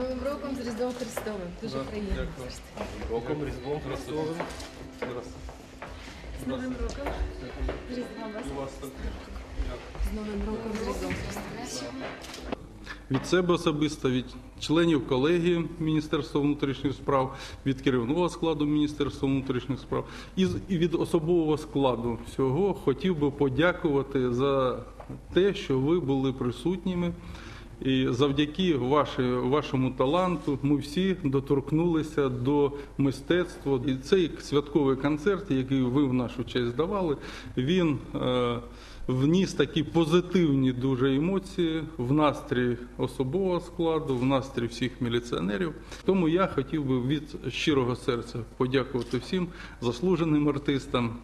Новим роком з Різдвом Христовим. Дуже приємно. Роком Різдвом Христовим. З Новим роком. З Різдвом вас. У вас так. З Новим роком з Різдвом Христовим. Від себе особисто, від членів колегії Міністерства внутрішніх справ, від керівного складу Міністерства внутрішніх справ і від особового складу всього хотів би подякувати за те, що ви були присутніми. І завдяки вашому таланту ми всі доторкнулися до мистецтва. І цей святковий концерт, який ви в нашу честь давали, він е, вніс такі позитивні дуже емоції в настрій особового складу, в настрій всіх міліціонерів. Тому я хотів би від щирого серця подякувати всім заслуженим артистам,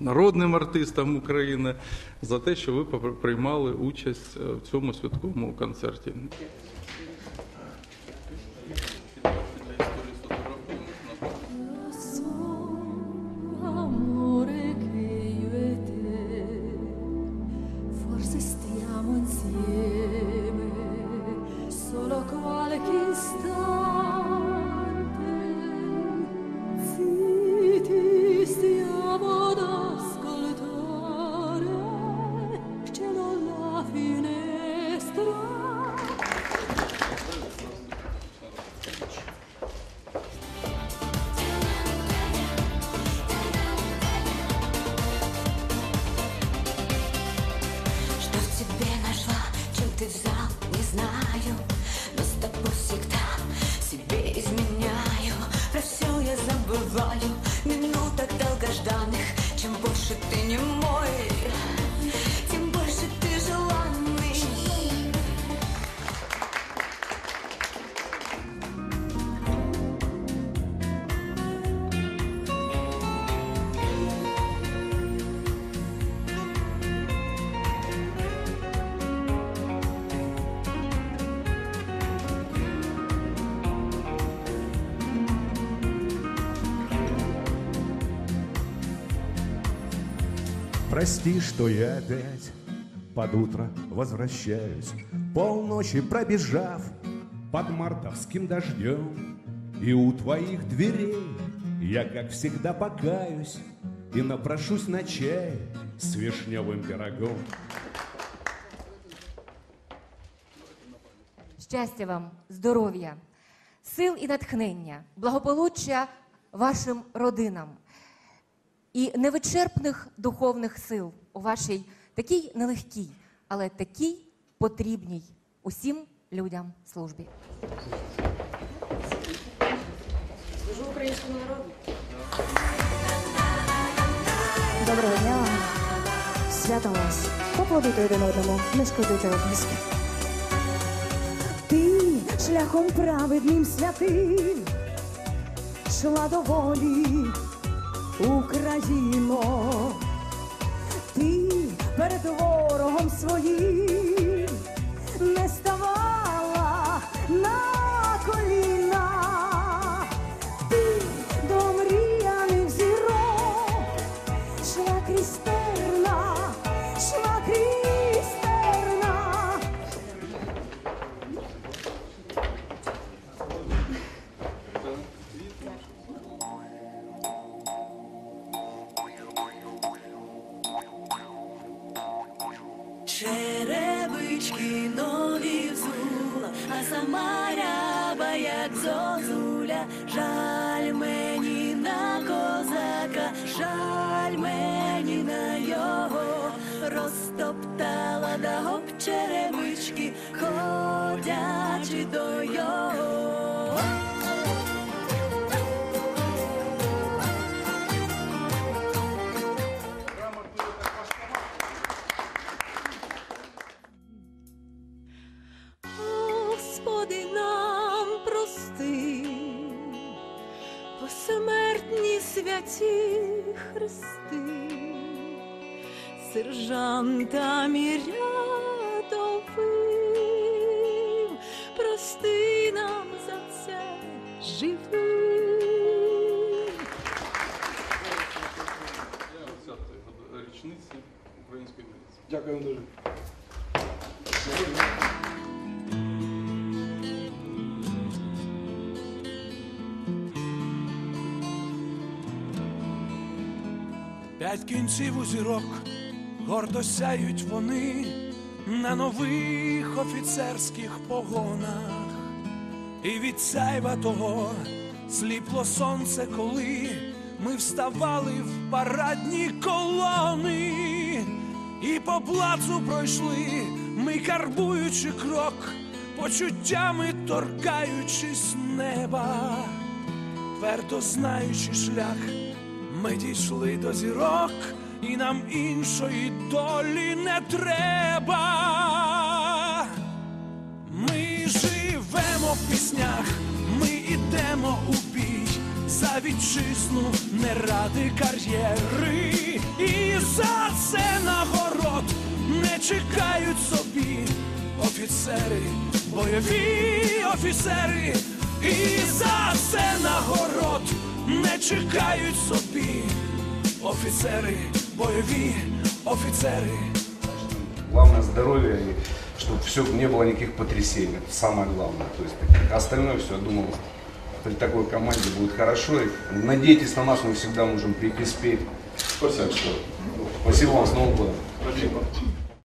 народним артистам України за те, що ви приймали участь е, в цьому святковому концерті. Все я Прости, что я опять под утро возвращаюсь, Полночи пробежав под мартовским дождем. И у твоих дверей я, как всегда, покаюсь И напрошусь на чай с вишневым пирогом. Щастя вам, здоров'я, сил і натхнення, благополуччя вашим родинам і невичерпних духовних сил у вашій такій нелегкій, але такій потрібній усім людям службі. Служу українському народу. Доброго дня вам. Свято вас. Поплодуйте один одному, не шкодуйте облиски. Ти шляхом праведним святим шла до волі Україно. Ти перед ворогом своїм не ставала на коліна. Ти до мріяних зірок шла крістерна, взула, а сама ряба, як зозуля, жаль мені на козака, жаль мені на його, розтоптала да гоп черевички, ходячи до його. Посмертні хрести, сержантам і рядовим, прости нам за це живим. річниці української міліції. Дякую дуже. П'ять кінців у зірок, гордо сяють вони на нових офіцерських погонах. І від сяйва того сліпло сонце, коли ми вставали в парадні колони, і по плацу пройшли, ми карбуючи крок, почуттями торкаючись неба, твердо знаючи шлях, ми дійшли до зірок, і нам іншої долі не треба. Ми живемо в піснях, ми ідемо у бій за вітчизну, не ради кар'єри, і за це нагород не чекають собі офіцери, бойові офіцери, і чекають собі офіцери, бойові офіцери. Главное здоровье, и чтобы все, не было никаких потрясений. Это самое главное. То есть, остальное все, я думаю, при такой команде будет хорошо. И надейтесь на нас, мы всегда можем прийти спеть. Спасибо. Спасибо вам, с Новым годом.